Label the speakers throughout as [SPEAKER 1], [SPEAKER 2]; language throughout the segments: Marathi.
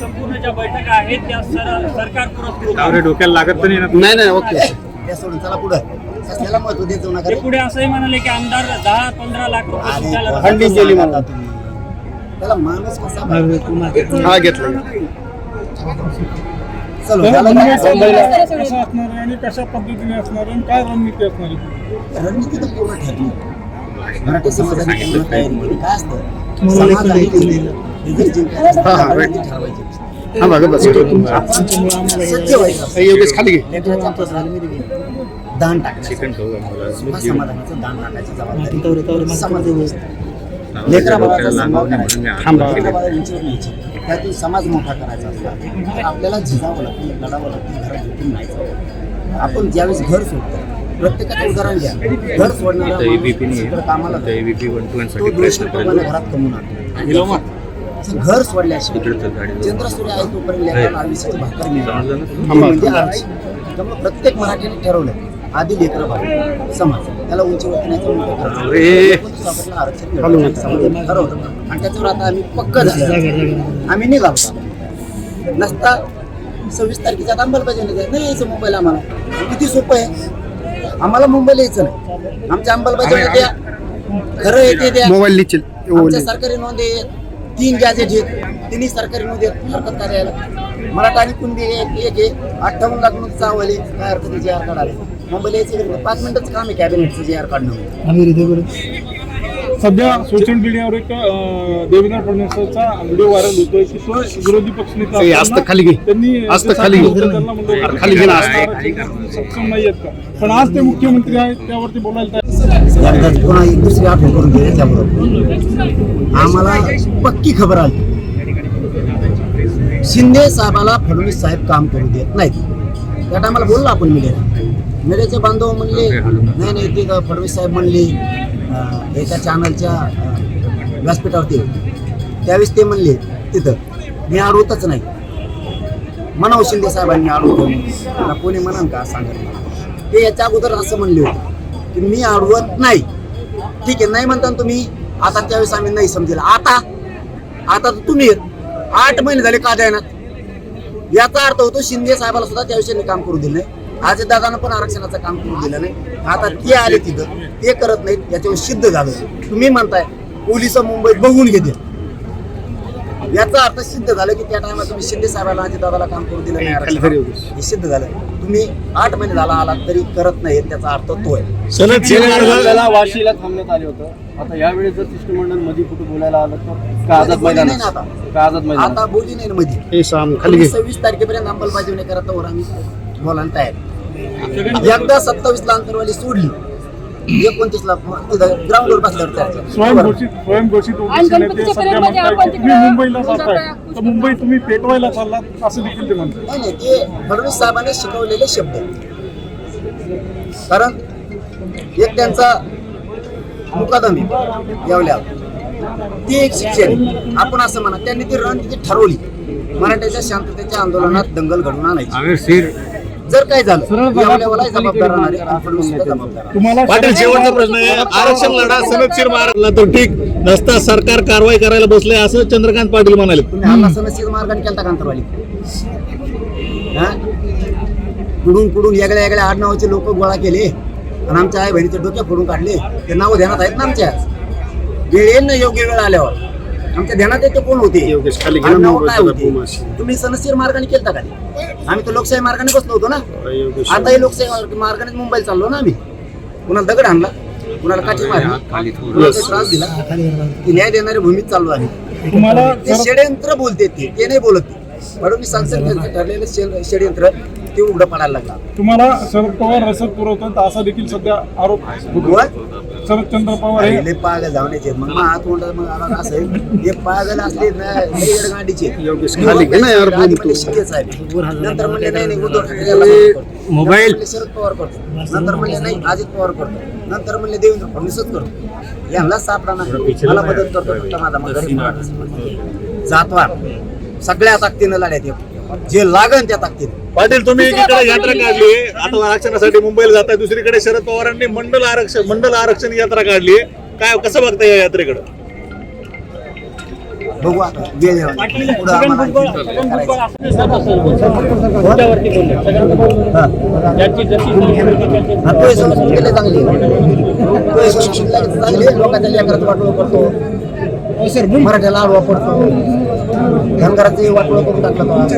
[SPEAKER 1] संपूर्ण ज्या बैठका आहेत त्या सर- सरकार पुरस्कृत
[SPEAKER 2] डोक्याला लागत तर नाही ना?
[SPEAKER 3] नाही नाही ओके.
[SPEAKER 4] सोडून चला पुढं. सस्त्याला महत्त्व देत जाऊ नका.
[SPEAKER 1] ते
[SPEAKER 4] रे.
[SPEAKER 1] पुढे असंही म्हणाले की आमदार दहा पंधरा लाख रुपये
[SPEAKER 3] खंडित केली.
[SPEAKER 4] तुम्ही? त्याला माणूस कसा?
[SPEAKER 3] हा घेतलं.
[SPEAKER 5] आणि कशा पद्धतीने असणार आणि काय रणनीती असणार आहे?
[SPEAKER 4] रणनीती तर पूर्ण ठरली. मराठी समाजाने काय असतं? समाज. हे
[SPEAKER 3] बघा बस
[SPEAKER 4] असतं.
[SPEAKER 3] योगेश खाली घे.
[SPEAKER 4] दान टाकायचं समाधानाचं दान टाकायची जबाबदारी न्यायची त्यातून समाज मोठा करायचा असला तर आपल्याला झिजावं लागतं लढावं लागतं घरात झोपून नाही आपण ज्यावेळेस घर सोडतो प्रत्येकाचं उदाहरण घ्या घर सोडणारा कामाला घरात कमवून आणतो घर सोडल्याशिवाय आहे तोपर्यंत आयुष्याची भाकर म्हणजे त्यामुळे प्रत्येक मराठीने ठरवलं आधी लेकर समाज. त्याला उंची वटण्याचं मोठं करायचं एकोणतीस ऑगस्टला आरक्षण मिळालं. समाजाने ठरवलं. आणि त्याच्यावर आता आम्ही पक्क झालो आम्ही निघालो. नसता सव्वीस तारखेच्या आत अंमलबजावणी जाईल नाही यायचं मुंबईला आम्हाला. किती सोपं आहे. आम्हाला मुंबईला यायचं नाही. आमच्या अंमलबजावणी द्या. खरं येते द्या. सरकारी नोंद तीन गॅजेट आहेत तिन्ही सरकारी नोंद हरकत कार्याला. मराठा आणि कुणबी एक एक आहे. अठ्ठावन्न लाख नोंद चावले काय हरकत जे आर कार्ड आले मुंबईला यायचं. पाच मिनिटाचं काम आहे कॅबिनेटचं जे आर काढणं.
[SPEAKER 5] सध्या सोशल मीडियावर एक देवेंद्र फडणवीसांचा व्हिडिओ व्हायरल होतोय की तो विरोधी पक्षनेता
[SPEAKER 3] आस्त खाली घे.
[SPEAKER 5] त्यांनी
[SPEAKER 3] खाली खाली
[SPEAKER 5] सक्षम नाही आहेत का? पण आज ते मुख्यमंत्री आहेत त्यावरती बोलायला
[SPEAKER 4] पुन्हा एक दुसरी आठवण करून घे त्याच्याबरोबर आम्हाला पक्की खबर आली. शिंदे साहेबाला फडणवीस साहेब काम करू देत नाहीत. त्या टायमाला बोललो आपण मीडियाला. मीडियाचे बांधव म्हणले नाही नाही ते फडणवीस साहेब म्हणले एका चॅनलच्या व्यासपीठावरती. त्यावेळेस ते म्हणले तिथं मी अडवतच नाही. म्हणावं शिंदे साहेबांनी अडवतो कोणी म्हणाल का सांगा ते याच्या अगोदर असं म्हणले होते की मी अडवत नाही. ठीक आहे नाही म्हणता ना तुम्ही आता त्यावेळेस आम्ही नाही समजेल. आता आता तर तुम्ही आठ महिने झाले का द्यायना याचा अर्थ होतो शिंदे साहेबाला सुद्धा त्या विषयाने काम करू दिलं नाही. आज दादानं पण आरक्षणाचं काम करू दिलं नाही. आता ते आले तिथं ते करत नाहीत याच्यावर सिद्ध झालं. तुम्ही म्हणताय पोलीस मुंबईत बघून घेते याचा अर्थ सिद्ध झालं की त्या टायमात तुम्ही शिंदे साहेबाला आणि दादाला काम करू दिलं नाही. हे सिद्ध झालं. तुम्ही आठ महिने झाला आलात तरी करत नाही त्याचा अर्थ तो आहे.
[SPEAKER 3] आपल्याला वाशीला थांबण्यात आले होतं. आता यावेळी जर शिष्टमंडळमध्ये कुठे बोलायला आलं तर का आझाद
[SPEAKER 4] बोलली नाही
[SPEAKER 3] मैदान
[SPEAKER 4] ना आता.
[SPEAKER 3] का आझाद मैदान
[SPEAKER 4] आता बोलली नाही ना मध्ये
[SPEAKER 3] हे साम खाली घे.
[SPEAKER 4] सव्वीस तारखेपर्यंत अंमलबजावणी करत वर आम्ही. बोलायला तयार एकदा सत्तावीस ला अंतरवाली सोडली. एकोणतीस ला ग्राउंडवर बसल्यावर चर्चा.
[SPEAKER 5] स्वयंघोषित स्वयंघोषित ओबीसी
[SPEAKER 6] आणि
[SPEAKER 5] नेते
[SPEAKER 6] गणपतीच्या
[SPEAKER 5] सध्या
[SPEAKER 6] पिरियडमध्ये
[SPEAKER 5] म्हणताय
[SPEAKER 6] आपण
[SPEAKER 5] की तुम्ही
[SPEAKER 6] तिकडं
[SPEAKER 5] मुंबईला जाताय
[SPEAKER 6] जाता-
[SPEAKER 5] तर मुंबई तुम्ही पेटवायला चाललात असं देखील ते म्हणतात.
[SPEAKER 4] नाही नाही ते फडणवीस साहेबांनी शिकवलेले शब्द. कारण एक त्यांचा मुकादमी यावल्या ती एक शिक्षण आपण असं म्हणा त्यांनी ती रणनीती ठरवली. मराठ्याच्या शांततेच्या आंदोलनात दंगल घडवून आणायची. जर काय झालं यावल्यावालाही जबाबदार राहणार आहे आणि फडणवीस सुद्धा जबाबदार आहे.
[SPEAKER 5] तुम्हाला
[SPEAKER 7] पाटील शेवटचा प्रश्न आहे आरक्षण लढा सनदशीर मारला तर ठीक नसता सरकार कारवाई करायला बसले असं चंद्रकांत पाटील म्हणाले.
[SPEAKER 4] तुम्ही हल्ला सनसीर मार्गाने केलता का अंतरवाली? हा? कुडून कुडून वेगळ्या वेगळ्या आडनावाचे लोक गोळा केले आणि आमच्या आई बहिणीचे डोक्या फोडून काढले. ते नाव ध्यानात आहेत ना आमच्या? वेळ येईल ना योग्य वेळ आल्यावर. आमच्या ध्यानात येते कोण होते.
[SPEAKER 3] योगेश, खाली
[SPEAKER 4] आडनावं काय. तुम्ही सनसीर मार्गाने केलता का ते? आम्ही तर लोकशाही मार्गाने बसलो होतो ना. आताही लोकशाही मार्ग- मार्गाने मुंबईला चाललो ना आम्ही. कुणाला दगड आणला कुणाला काठी मारली कुणाला काही त्रास दिला. ती न्याय देणारी भूमीत चाललो आम्ही.
[SPEAKER 5] तुम्हाला
[SPEAKER 4] ते षडयंत्र बोलते ते ते नाही बोलत ते. फडणवीस सांगतात त्यांचं ठरलेलं षडयंत्र ते उघडं पडायला लागला.
[SPEAKER 5] तुम्हाला शरद पवार रसद पुरवतात असा देखील सध्या आरोप शरदचंद्र पवार हे
[SPEAKER 4] पहिले पागल धावण्याचे मग मग हात तोंड मग आम्हाला असं हे पागल असले ना लई शिकेच आहे नंतर म्हणजे नाही नाही उद्धव ठाकरे याला करतो.
[SPEAKER 1] मोबाईल.
[SPEAKER 4] नंतर म्हणले शरद पवार करतो. नंतर म्हणजे नाही अजित पवार करतो. नंतर म्हणले देवेंद्र फडणवीसच करतो. यांना सापडा ना मला मदत करतो फक्त माझा मग गरीब मराठा. जातवार. सगळ्या ताकदीनं लढ्यात येतो. जे लागन त्या ताकदीनं.
[SPEAKER 7] पाटील तुम्ही एकीकडे यात्रा काढली. आता आरक्षणासाठी मुंबईला जाताय दुसरीकडे शरद पवारांनी मंडल आरक्षण मंडल आरक्षण यात्रा काढली. काय कसं बघता या यात्रेकडे?
[SPEAKER 4] बघू आता. वेळ पुढं आम्हाला आणखी करायचं. हा, तो संस्कृती केले चांगली. तो संस्कृती लागली चांगली आहे. लोकांच्या लेकराचं वाटोळं करतो. मराठ्याला आडवा पडतो. धनगराचे वाटोळं करून टाकलं तो.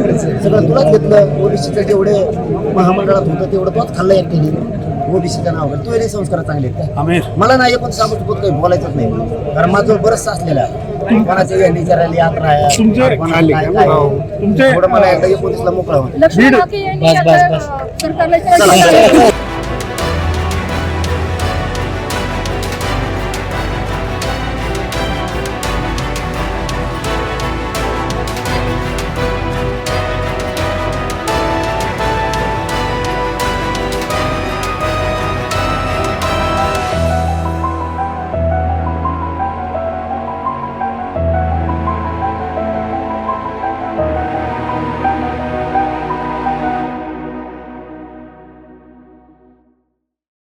[SPEAKER 4] सगळं तुलाच घेतलं. ओबीसीचं जेवढे महामंडळात होतं तेवढं तोच खाल्लं एकट्याने ओबीसीचं नाव. तो हे संस्कार चांगले आहेत काय? मला नाही पण सामोर काही बोलायचंच नाही. कारण माझं बरंच विचारायला यात्रा आहे. थोडं मला एकदा एकोणीसला मोकळा होतं.